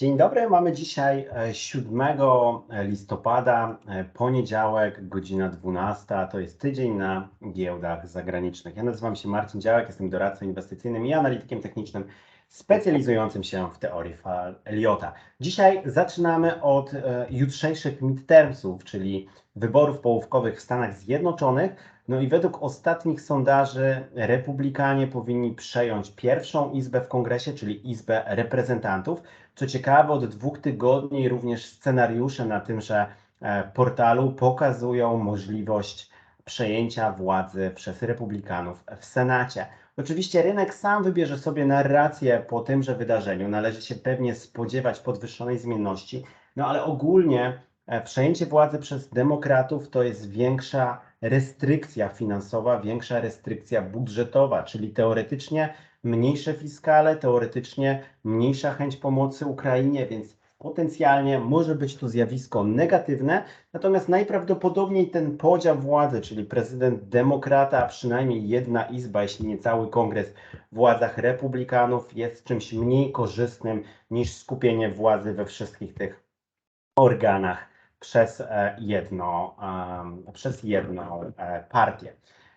Dzień dobry, mamy dzisiaj e, 7 listopada, e, poniedziałek, godzina 12. To jest tydzień na giełdach zagranicznych. Ja nazywam się Marcin Działek, jestem doradcą inwestycyjnym i analitykiem technicznym specjalizującym się w teorii fal Eliota. Dzisiaj zaczynamy od e, jutrzejszych midtermsów, czyli wyborów połówkowych w Stanach Zjednoczonych. No i według ostatnich sondaży republikanie powinni przejąć pierwszą izbę w kongresie, czyli Izbę Reprezentantów. Co ciekawe, od dwóch tygodni również scenariusze na tymże e, portalu pokazują możliwość przejęcia władzy przez republikanów w Senacie. Oczywiście rynek sam wybierze sobie narrację po tymże wydarzeniu. Należy się pewnie spodziewać podwyższonej zmienności, no ale ogólnie e, przejęcie władzy przez demokratów to jest większa restrykcja finansowa, większa restrykcja budżetowa, czyli teoretycznie mniejsze fiskale, teoretycznie mniejsza chęć pomocy Ukrainie, więc potencjalnie może być to zjawisko negatywne, natomiast najprawdopodobniej ten podział władzy, czyli prezydent demokrata, a przynajmniej jedna izba, jeśli nie cały kongres w władzach republikanów, jest czymś mniej korzystnym niż skupienie władzy we wszystkich tych organach przez e, jedno, przez jedną e, partię.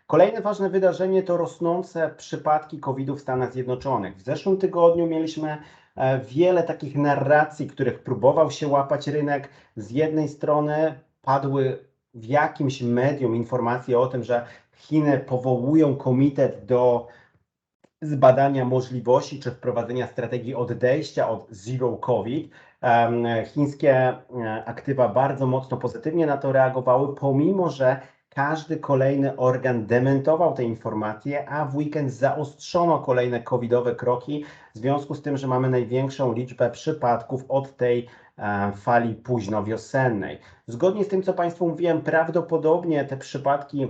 Kolejne ważne wydarzenie to rosnące przypadki COVID-u w Stanach Zjednoczonych. W zeszłym tygodniu mieliśmy e, wiele takich narracji, których próbował się łapać rynek. Z jednej strony padły w jakimś medium informacje o tym, że Chiny powołują komitet do zbadania możliwości czy wprowadzenia strategii odejścia od zero COVID. Chińskie e, aktywa bardzo mocno pozytywnie na to reagowały, pomimo że każdy kolejny organ dementował te informacje, a w weekend zaostrzono kolejne covidowe kroki w związku z tym, że mamy największą liczbę przypadków od tej e, fali późno wiosennej. Zgodnie z tym, co Państwu mówiłem, prawdopodobnie te przypadki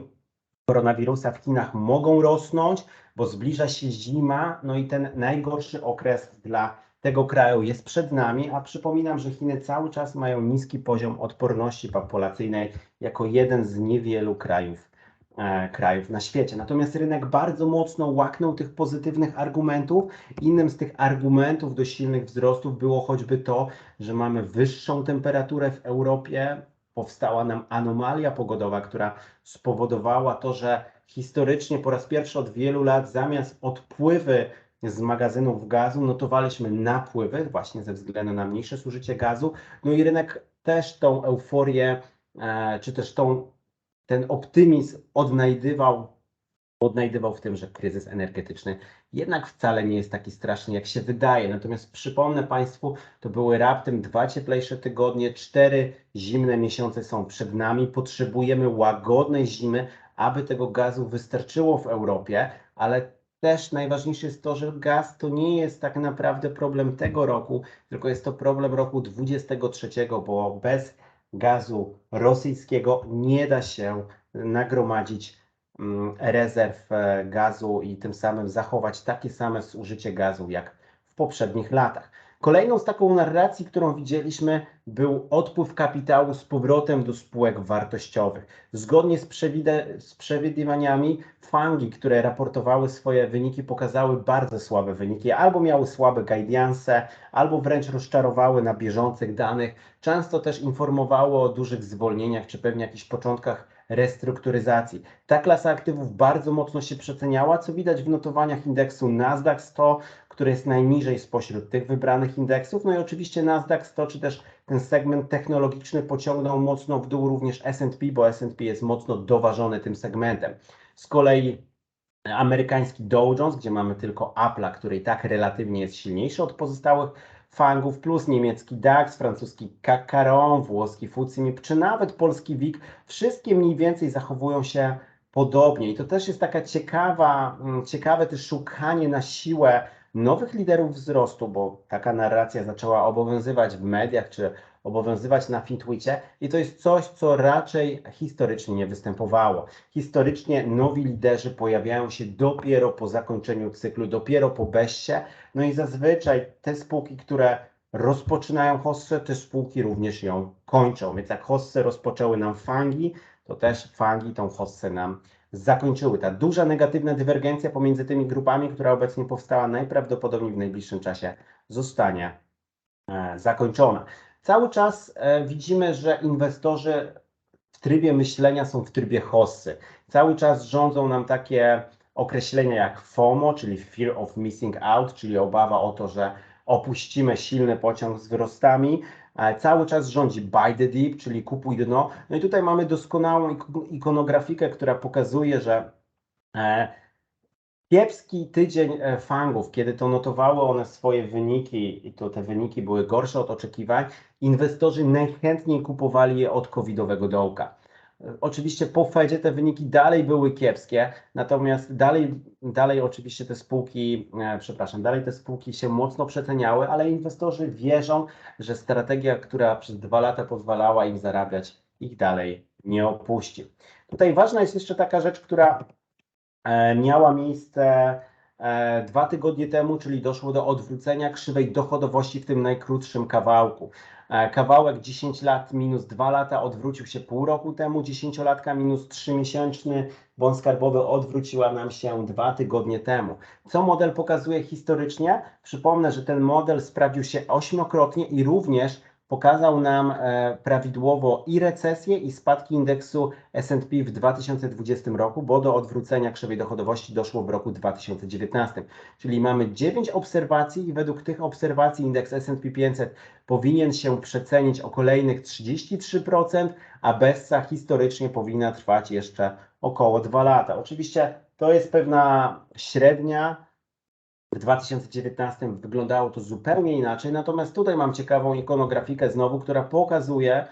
koronawirusa w Chinach mogą rosnąć, bo zbliża się zima, no i ten najgorszy okres dla tego kraju jest przed nami, a przypominam, że Chiny cały czas mają niski poziom odporności populacyjnej jako jeden z niewielu krajów, e, krajów na świecie. Natomiast rynek bardzo mocno łaknął tych pozytywnych argumentów. Innym z tych argumentów do silnych wzrostów było choćby to, że mamy wyższą temperaturę w Europie. Powstała nam anomalia pogodowa, która spowodowała to, że historycznie po raz pierwszy od wielu lat zamiast odpływy z magazynów gazu notowaliśmy napływy właśnie ze względu na mniejsze zużycie gazu. No i rynek też tą euforię, e, czy też tą, ten optymizm odnajdywał, odnajdywał w tym, że kryzys energetyczny jednak wcale nie jest taki straszny, jak się wydaje. Natomiast przypomnę Państwu, to były raptem dwa cieplejsze tygodnie, cztery zimne miesiące są przed nami. Potrzebujemy łagodnej zimy, aby tego gazu wystarczyło w Europie, ale też najważniejsze jest to, że gaz to nie jest tak naprawdę problem tego roku, tylko jest to problem roku 2023, bo bez gazu rosyjskiego nie da się nagromadzić mm, rezerw e, gazu i tym samym zachować takie same zużycie gazu jak w poprzednich latach. Kolejną z taką narracji, którą widzieliśmy, był odpływ kapitału z powrotem do spółek wartościowych. Zgodnie z, z przewidywaniami, fangi, które raportowały swoje wyniki, pokazały bardzo słabe wyniki, albo miały słabe guidance, albo wręcz rozczarowały na bieżących danych. Często też informowały o dużych zwolnieniach, czy pewnie jakichś początkach restrukturyzacji. Ta klasa aktywów bardzo mocno się przeceniała, co widać w notowaniach indeksu Nasdaq 100, który jest najniżej spośród tych wybranych indeksów. No i oczywiście Nasdaq 100, czy też ten segment technologiczny pociągnął mocno w dół również S&P, bo S&P jest mocno doważony tym segmentem. Z kolei amerykański Dow Jones, gdzie mamy tylko Apple'a, który i tak relatywnie jest silniejszy od pozostałych fangów, plus niemiecki DAX, francuski CAC 40, włoski FTSE czy nawet polski WIG, wszystkie mniej więcej zachowują się podobnie. I to też jest taka ciekawa, mm, ciekawe też szukanie na siłę nowych liderów wzrostu, bo taka narracja zaczęła obowiązywać w mediach czy obowiązywać na Fintwicie i to jest coś, co raczej historycznie nie występowało. Historycznie nowi liderzy pojawiają się dopiero po zakończeniu cyklu, dopiero po beście, no i zazwyczaj te spółki, które rozpoczynają hossę, te spółki również ją kończą. Więc jak hossę rozpoczęły nam fangi, to też fangi tą hossę nam zakończyły. Ta duża negatywna dywergencja pomiędzy tymi grupami, która obecnie powstała, najprawdopodobniej w najbliższym czasie zostanie e, zakończona. Cały czas e, widzimy, że inwestorzy w trybie myślenia są w trybie hossy. Cały czas rządzą nam takie określenia jak FOMO, czyli Fear of Missing Out, czyli obawa o to, że opuścimy silny pociąg z wzrostami. E, cały czas rządzi buy the dip, czyli kupuj dno. No i tutaj mamy doskonałą ikonografikę, która pokazuje, że e, kiepski tydzień e, fangów, kiedy to notowały one swoje wyniki i to te wyniki były gorsze od oczekiwań, inwestorzy najchętniej kupowali je od covidowego dołka. Oczywiście po Fedzie te wyniki dalej były kiepskie, natomiast dalej, dalej oczywiście te spółki, e, przepraszam, dalej te spółki się mocno przeceniały, ale inwestorzy wierzą, że strategia, która przez dwa lata pozwalała im zarabiać, ich dalej nie opuści. Tutaj ważna jest jeszcze taka rzecz, która e, miała miejsce dwa tygodnie temu, czyli doszło do odwrócenia krzywej dochodowości w tym najkrótszym kawałku. E, kawałek 10 lat minus 2 lata odwrócił się pół roku temu, 10-latka minus 3 miesięczny, bądź skarbowy odwróciła nam się dwa tygodnie temu. Co model pokazuje historycznie? Przypomnę, że ten model sprawdził się ośmiokrotnie i również pokazał nam e, prawidłowo i recesję, i spadki indeksu S&P w 2020 roku, bo do odwrócenia krzywej dochodowości doszło w roku 2019. Czyli mamy 9 obserwacji i według tych obserwacji indeks S&P 500 powinien się przecenić o kolejnych 33%, a Bessa historycznie powinna trwać jeszcze około 2 lata. Oczywiście to jest pewna średnia, w 2019 wyglądało to zupełnie inaczej, natomiast tutaj mam ciekawą ikonografikę znowu, która pokazuje,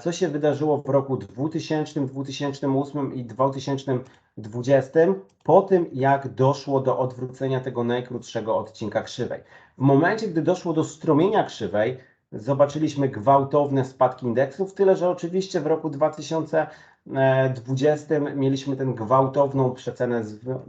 co się wydarzyło w roku 2000, 2008 i 2020 po tym, jak doszło do odwrócenia tego najkrótszego odcinka krzywej. W momencie, gdy doszło do strumienia krzywej, zobaczyliśmy gwałtowne spadki indeksów, tyle że oczywiście w roku 2020 mieliśmy tę gwałtowną przecenę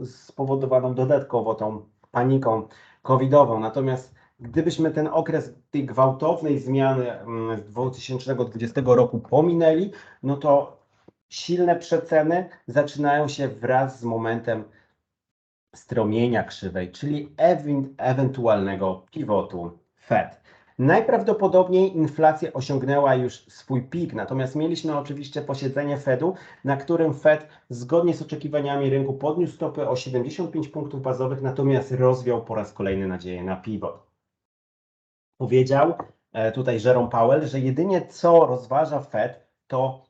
spowodowaną dodatkowo tą paniką covidową. Natomiast gdybyśmy ten okres tej gwałtownej zmiany mm, z 2020 roku pominęli, no to silne przeceny zaczynają się wraz z momentem stromienia krzywej, czyli ewentualnego pivotu Fed. Najprawdopodobniej inflacja osiągnęła już swój pik, natomiast mieliśmy oczywiście posiedzenie Fedu, na którym Fed zgodnie z oczekiwaniami rynku podniósł stopy o 75 punktów bazowych, natomiast rozwiał po raz kolejny nadzieję na pivot. Powiedział e, tutaj Jerome Powell, że jedynie co rozważa Fed to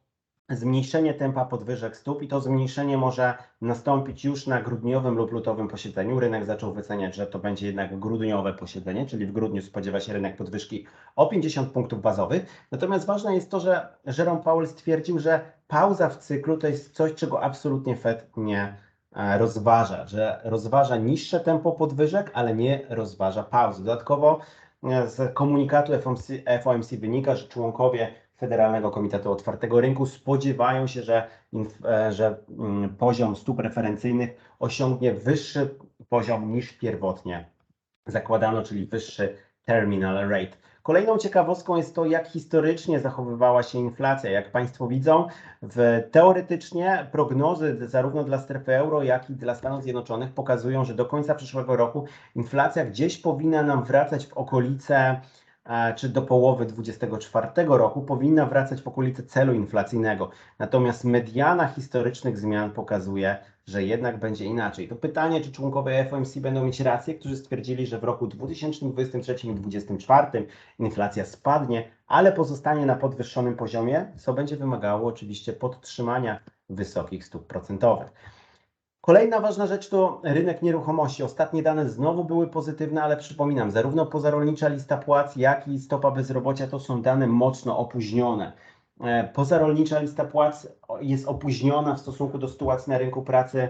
zmniejszenie tempa podwyżek stóp i to zmniejszenie może nastąpić już na grudniowym lub lutowym posiedzeniu. Rynek zaczął wyceniać, że to będzie jednak grudniowe posiedzenie, czyli w grudniu spodziewa się rynek podwyżki o 50 punktów bazowych. Natomiast ważne jest to, że Jerome Powell stwierdził, że pauza w cyklu to jest coś, czego absolutnie Fed nie e, rozważa, że rozważa niższe tempo podwyżek, ale nie rozważa pauzy. Dodatkowo e, z komunikatu FOMC, FOMC wynika, że członkowie Federalnego Komitetu Otwartego Rynku spodziewają się, że, e, że mm, poziom stóp referencyjnych osiągnie wyższy poziom niż pierwotnie zakładano, czyli wyższy terminal rate. Kolejną ciekawostką jest to, jak historycznie zachowywała się inflacja. Jak Państwo widzą, w, teoretycznie prognozy zarówno dla strefy euro, jak i dla Stanów Zjednoczonych pokazują, że do końca przyszłego roku inflacja gdzieś powinna nam wracać w okolice czy do połowy 2024 roku powinna wracać w okolice celu inflacyjnego. Natomiast mediana historycznych zmian pokazuje, że jednak będzie inaczej. To pytanie, czy członkowie FOMC będą mieć rację, którzy stwierdzili, że w roku 2023 i 2024 inflacja spadnie, ale pozostanie na podwyższonym poziomie, co będzie wymagało oczywiście podtrzymania wysokich stóp procentowych. Kolejna ważna rzecz to rynek nieruchomości. Ostatnie dane znowu były pozytywne, ale przypominam, zarówno pozarolnicza lista płac, jak i stopa bezrobocia to są dane mocno opóźnione. E, pozarolnicza lista płac jest opóźniona w stosunku do sytuacji na rynku pracy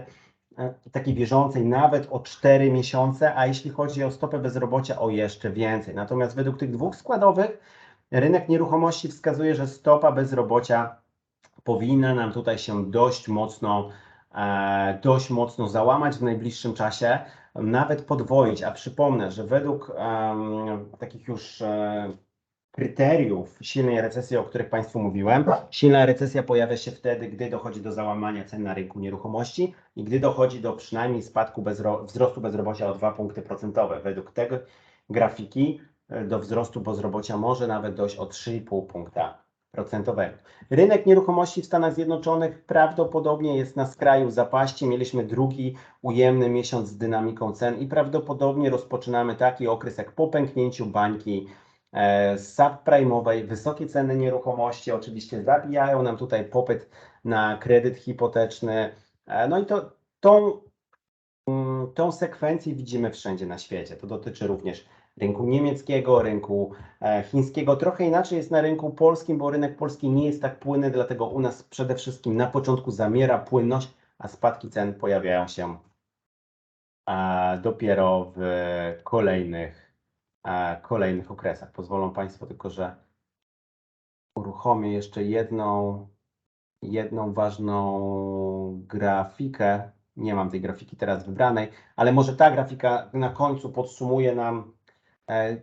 e, takiej bieżącej nawet o 4 miesiące, a jeśli chodzi o stopę bezrobocia o jeszcze więcej. Natomiast według tych dwóch składowych rynek nieruchomości wskazuje, że stopa bezrobocia powinna nam tutaj się dość mocno dość mocno załamać w najbliższym czasie, nawet podwoić. A przypomnę, że według um, takich już um, kryteriów silnej recesji, o których Państwu mówiłem, silna recesja pojawia się wtedy, gdy dochodzi do załamania cen na rynku nieruchomości i gdy dochodzi do przynajmniej spadku bezro wzrostu bezrobocia o 2 punkty procentowe. Według tego grafiki e, do wzrostu bezrobocia może nawet dojść o 3,5 punkta procentowego. Rynek nieruchomości w Stanach Zjednoczonych prawdopodobnie jest na skraju zapaści. Mieliśmy drugi ujemny miesiąc z dynamiką cen i prawdopodobnie rozpoczynamy taki okres jak po pęknięciu bańki e, subprime'owej. Wysokie ceny nieruchomości oczywiście zabijają nam tutaj popyt na kredyt hipoteczny. E, no i to, tą, mm, tą sekwencję widzimy wszędzie na świecie. To dotyczy również rynku niemieckiego, rynku e, chińskiego. Trochę inaczej jest na rynku polskim, bo rynek polski nie jest tak płynny, dlatego u nas przede wszystkim na początku zamiera płynność, a spadki cen pojawiają się e, dopiero w kolejnych, e, kolejnych okresach. Pozwolą Państwo tylko, że uruchomię jeszcze jedną, jedną ważną grafikę. Nie mam tej grafiki teraz wybranej, ale może ta grafika na końcu podsumuje nam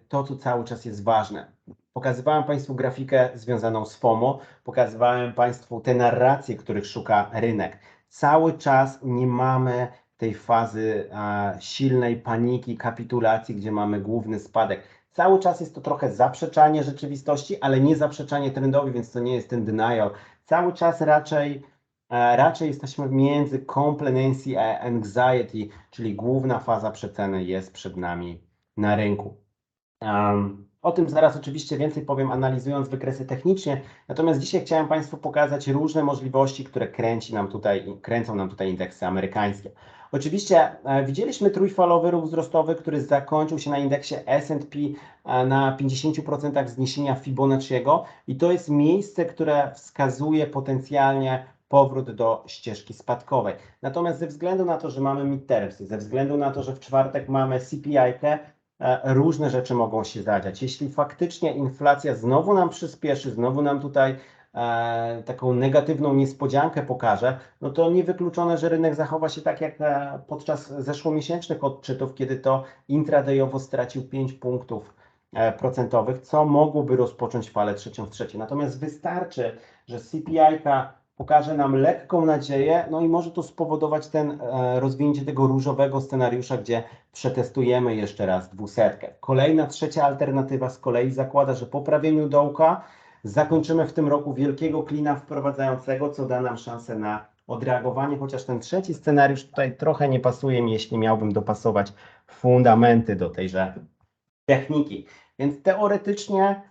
to, co cały czas jest ważne. Pokazywałem Państwu grafikę związaną z FOMO, pokazywałem Państwu te narracje, których szuka rynek. Cały czas nie mamy tej fazy silnej paniki, kapitulacji, gdzie mamy główny spadek. Cały czas jest to trochę zaprzeczanie rzeczywistości, ale nie zaprzeczanie trendowi, więc to nie jest ten denial. Cały czas raczej, a, raczej jesteśmy między complacency a anxiety, czyli główna faza przeceny jest przed nami na rynku. O tym zaraz oczywiście więcej powiem, analizując wykresy technicznie. Natomiast dzisiaj chciałem Państwu pokazać różne możliwości, które kręci nam tutaj, kręcą nam tutaj indeksy amerykańskie. Oczywiście e, widzieliśmy trójfalowy ruch wzrostowy, który zakończył się na indeksie S&P e, na 50% zniesienia Fibonacciego i to jest miejsce, które wskazuje potencjalnie powrót do ścieżki spadkowej. Natomiast ze względu na to, że mamy midtermsy, ze względu na to, że w czwartek mamy CPI-kę, różne rzeczy mogą się zadziać. Jeśli faktycznie inflacja znowu nam przyspieszy, znowu nam tutaj e, taką negatywną niespodziankę pokaże, no to niewykluczone, że rynek zachowa się tak jak e, podczas zeszłomiesięcznych odczytów, kiedy to intradayowo stracił 5 punktów e, procentowych, co mogłoby rozpocząć falę trzecią w trzeciej. Natomiast wystarczy, że CPI-ka pokaże nam lekką nadzieję, no i może to spowodować ten e, rozwinięcie tego różowego scenariusza, gdzie przetestujemy jeszcze raz dwusetkę. Kolejna, trzecia alternatywa z kolei zakłada, że po prawieniu dołka zakończymy w tym roku wielkiego klina wprowadzającego, co da nam szansę na odreagowanie, chociaż ten trzeci scenariusz tutaj trochę nie pasuje mi, jeśli miałbym dopasować fundamenty do tejże techniki. Więc teoretycznie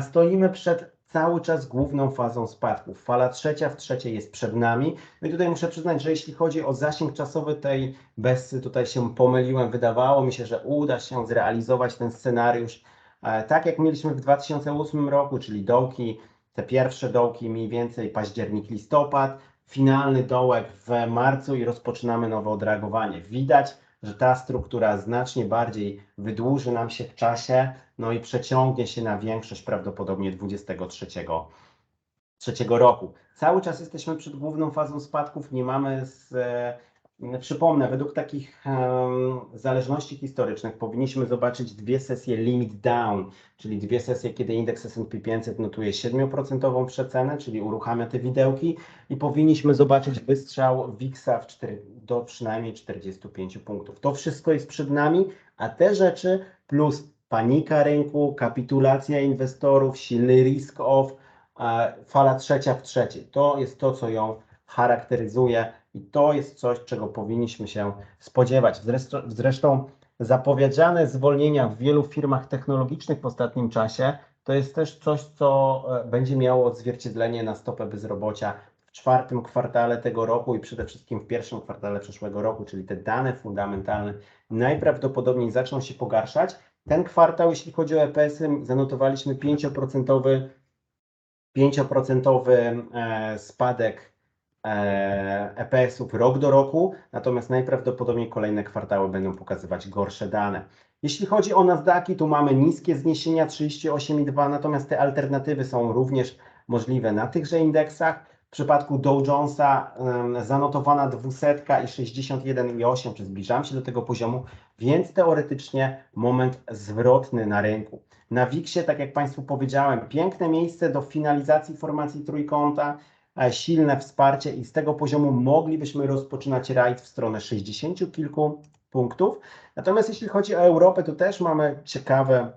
stoimy przed cały czas główną fazą spadków. Fala trzecia w trzeciej jest przed nami. No i tutaj muszę przyznać, że jeśli chodzi o zasięg czasowy tej Bessy, tutaj się pomyliłem. Wydawało mi się, że uda się zrealizować ten scenariusz e, tak jak mieliśmy w 2008 roku, czyli dołki, te pierwsze dołki mniej więcej październik, listopad, finalny dołek w marcu i rozpoczynamy nowe odreagowanie. Widać, że ta struktura znacznie bardziej wydłuży nam się w czasie, no i przeciągnie się na większość prawdopodobnie 23 trzeciego roku. Cały czas jesteśmy przed główną fazą spadków, nie mamy z, e, przypomnę, według takich um, zależności historycznych powinniśmy zobaczyć dwie sesje limit down, czyli dwie sesje, kiedy indeks S&P 500 notuje 7% przecenę, czyli uruchamia te widełki i powinniśmy zobaczyć wystrzał WIX-a w 4, do przynajmniej 45 punktów. To wszystko jest przed nami, a te rzeczy plus panika rynku, kapitulacja inwestorów, silny risk off, fala trzecia w trzeciej. To jest to, co ją charakteryzuje i to jest coś, czego powinniśmy się spodziewać. Zresztą, zapowiedziane zwolnienia w wielu firmach technologicznych w ostatnim czasie to jest też coś, co e, będzie miało odzwierciedlenie na stopę bezrobocia w czwartym kwartale tego roku i przede wszystkim w pierwszym kwartale przyszłego roku, czyli te dane fundamentalne najprawdopodobniej zaczną się pogarszać. Ten kwartał, jeśli chodzi o EPS-y, zanotowaliśmy 5% 5% e, spadek EPS-ów e rok do roku, natomiast najprawdopodobniej kolejne kwartały będą pokazywać gorsze dane. Jeśli chodzi o Nasdaqi, tu mamy niskie zniesienia 38,2, natomiast te alternatywy są również możliwe na tychże indeksach. W przypadku Dow Jonesa zanotowana 200 i 61,8, czy zbliżam się do tego poziomu, więc teoretycznie moment zwrotny na rynku. Na WIX-ie, tak jak Państwu powiedziałem, piękne miejsce do finalizacji formacji trójkąta, silne wsparcie i z tego poziomu moglibyśmy rozpoczynać rajd w stronę 60 kilku punktów. Natomiast jeśli chodzi o Europę, to też mamy ciekawe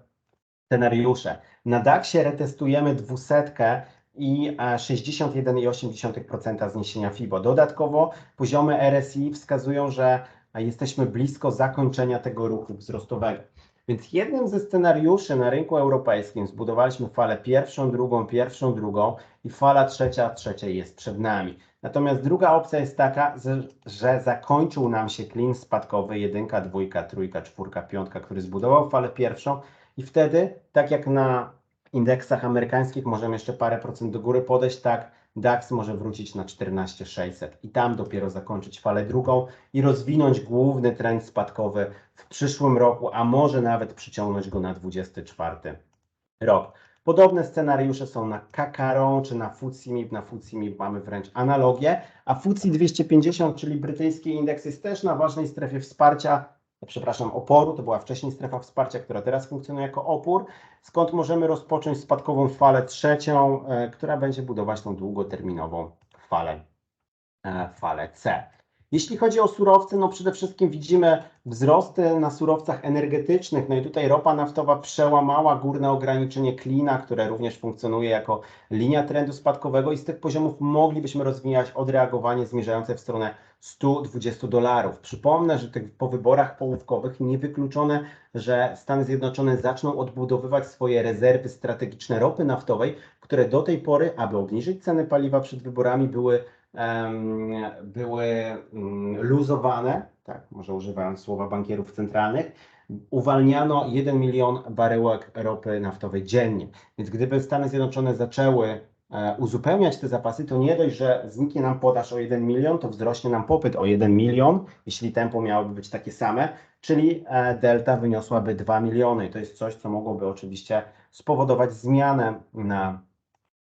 scenariusze. Na DAX-ie retestujemy dwusetkę i 61,8% zniesienia FIBO. Dodatkowo poziomy RSI wskazują, że jesteśmy blisko zakończenia tego ruchu wzrostowego. Więc jednym ze scenariuszy na rynku europejskim zbudowaliśmy falę pierwszą, drugą, pierwszą, drugą i fala trzecia, trzeciej jest przed nami. Natomiast druga opcja jest taka, że zakończył nam się klin spadkowy jedynka, dwójka, trójka, czwórka, piątka, który zbudował falę pierwszą i wtedy, tak jak na indeksach amerykańskich możemy jeszcze parę procent do góry podejść, tak DAX może wrócić na 14600 i tam dopiero zakończyć falę drugą i rozwinąć główny trend spadkowy w przyszłym roku, a może nawet przyciągnąć go na 24 rok. Podobne scenariusze są na Kakaro czy na FTSE Na FTSE mamy wręcz analogię, a FTSE 250, czyli brytyjski indeks jest też na ważnej strefie wsparcia przepraszam, oporu, to była wcześniej strefa wsparcia, która teraz funkcjonuje jako opór, skąd możemy rozpocząć spadkową falę trzecią, e, która będzie budować tą długoterminową falę, e, falę C. Jeśli chodzi o surowce, no przede wszystkim widzimy wzrosty na surowcach energetycznych. No i tutaj ropa naftowa przełamała górne ograniczenie klina, które również funkcjonuje jako linia trendu spadkowego i z tych poziomów moglibyśmy rozwijać odreagowanie zmierzające w stronę 120 dolarów. Przypomnę, że po wyborach połówkowych niewykluczone, że Stany Zjednoczone zaczną odbudowywać swoje rezerwy strategiczne ropy naftowej, które do tej pory, aby obniżyć ceny paliwa przed wyborami, były były mm, luzowane, tak, może używając słowa bankierów centralnych, uwalniano 1 milion baryłek ropy naftowej dziennie. Więc gdyby Stany Zjednoczone zaczęły e, uzupełniać te zapasy, to nie dość, że zniknie nam podaż o 1 milion, to wzrośnie nam popyt o 1 milion, jeśli tempo miałoby być takie same, czyli e, delta wyniosłaby 2 miliony. To jest coś, co mogłoby oczywiście spowodować zmianę na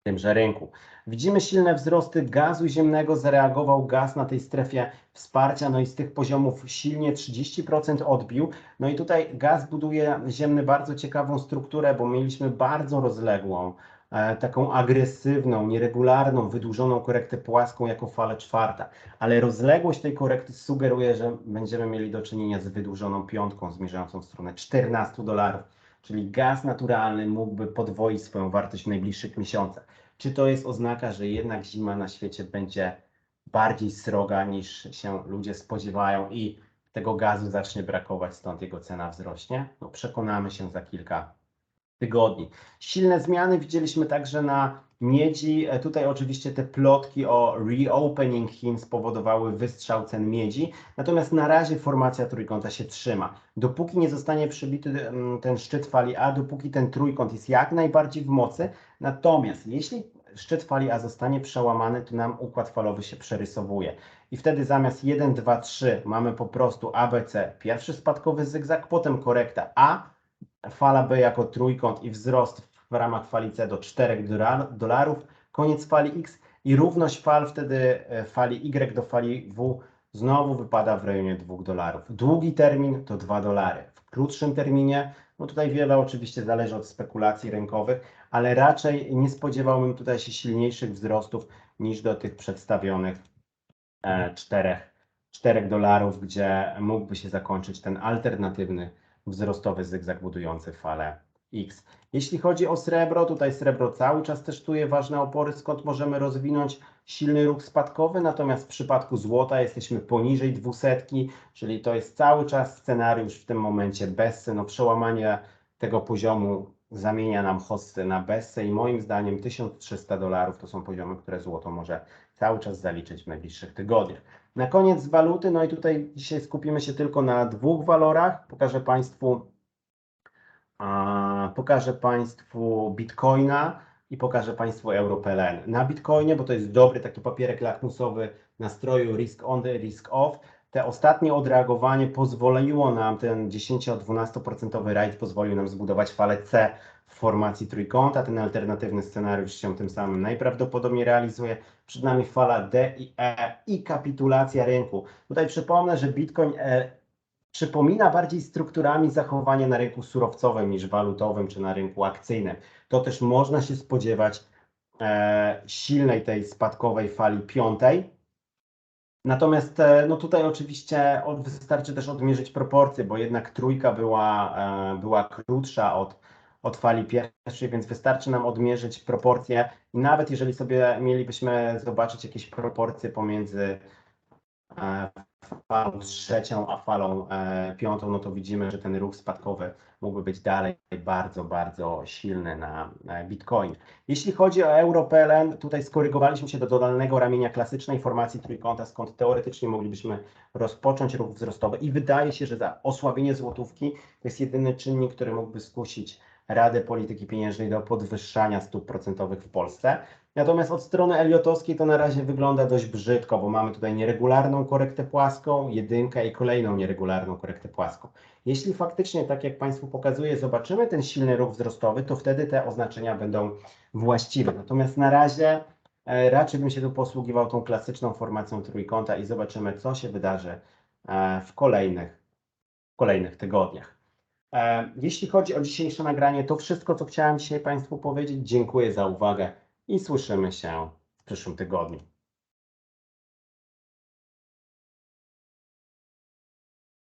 tymże rynku. Widzimy silne wzrosty gazu ziemnego, zareagował gaz na tej strefie wsparcia, no i z tych poziomów silnie 30% odbił. No i tutaj gaz buduje ziemny bardzo ciekawą strukturę, bo mieliśmy bardzo rozległą, e, taką agresywną, nieregularną, wydłużoną korektę płaską jako falę czwarta. Ale rozległość tej korekty sugeruje, że będziemy mieli do czynienia z wydłużoną piątką zmierzającą w stronę 14 dolarów. Czyli gaz naturalny mógłby podwoić swoją wartość w najbliższych miesiącach. Czy to jest oznaka, że jednak zima na świecie będzie bardziej sroga niż się ludzie spodziewają i tego gazu zacznie brakować, stąd jego cena wzrośnie? No, przekonamy się za kilka tygodni. Silne zmiany widzieliśmy także na miedzi. E, tutaj oczywiście te plotki o reopening Chin spowodowały wystrzał cen miedzi, natomiast na razie formacja trójkąta się trzyma. Dopóki nie zostanie przybity mm, ten szczyt fali A, dopóki ten trójkąt jest jak najbardziej w mocy, natomiast jeśli szczyt fali A zostanie przełamany, to nam układ falowy się przerysowuje. I wtedy zamiast 1, 2, 3 mamy po prostu ABC, pierwszy spadkowy zygzak, potem korekta A, fala B jako trójkąt i wzrost w ramach fali C do 4 dolarów, koniec fali X i równość fal wtedy e, fali Y do fali W znowu wypada w rejonie 2 dolarów. Długi termin to 2 dolary. W krótszym terminie, no tutaj wiele oczywiście zależy od spekulacji rynkowych, ale raczej nie spodziewałbym tutaj się silniejszych wzrostów niż do tych przedstawionych 4, e, 4 dolarów, gdzie mógłby się zakończyć ten alternatywny wzrostowy zygzak budujący falę X. Jeśli chodzi o srebro, tutaj srebro cały czas testuje ważne opory, skąd możemy rozwinąć silny ruch spadkowy, natomiast w przypadku złota jesteśmy poniżej dwusetki, czyli to jest cały czas scenariusz w tym momencie bez no przełamania tego poziomu zamienia nam hossy na bessę i moim zdaniem 1300 dolarów to są poziomy, które złoto może cały czas zaliczyć w najbliższych tygodniach. Na koniec z waluty, no i tutaj dzisiaj skupimy się tylko na dwóch walorach. Pokażę Państwu, pokażę Państwu Bitcoina i pokażę Państwu EuroPLN. Na Bitcoinie, bo to jest dobry taki papierek lakmusowy nastroju risk on, risk off, te ostatnie odreagowanie pozwoliło nam, ten 10-12% rajd pozwolił nam zbudować falę C w formacji trójkąta. Ten alternatywny scenariusz się tym samym najprawdopodobniej realizuje. Przed nami fala D i E i kapitulacja rynku. Tutaj przypomnę, że Bitcoin e, przypomina bardziej strukturami zachowanie na rynku surowcowym niż walutowym czy na rynku akcyjnym. To też można się spodziewać e, silnej tej spadkowej fali piątej, Natomiast e, no tutaj oczywiście wystarczy też odmierzyć proporcje, bo jednak trójka była, e, była krótsza od, od fali pierwszej, więc wystarczy nam odmierzyć proporcje i nawet jeżeli sobie mielibyśmy zobaczyć jakieś proporcje pomiędzy e, falą trzecią a falą e, piątą, no to widzimy, że ten ruch spadkowy mógłby być dalej bardzo, bardzo silny na e, Bitcoin. Jeśli chodzi o euro-PLN, tutaj skorygowaliśmy się do dolnego ramienia klasycznej formacji trójkąta, skąd teoretycznie moglibyśmy rozpocząć ruch wzrostowy i wydaje się, że za osłabienie złotówki to jest jedyny czynnik, który mógłby skusić Radę Polityki Pieniężnej do podwyższania stóp procentowych w Polsce. Natomiast od strony Eliotowskiej to na razie wygląda dość brzydko, bo mamy tutaj nieregularną korektę płaską, jedynkę i kolejną nieregularną korektę płaską. Jeśli faktycznie, tak jak Państwu pokazuję, zobaczymy ten silny ruch wzrostowy, to wtedy te oznaczenia będą właściwe. Natomiast na razie e, raczej bym się tu posługiwał tą klasyczną formacją trójkąta i zobaczymy, co się wydarzy e, w kolejnych, w kolejnych tygodniach. E, Jeśli chodzi o dzisiejsze nagranie, to wszystko, co chciałem dzisiaj Państwu powiedzieć. Dziękuję za uwagę i słyszymy się w przyszłym tygodniu.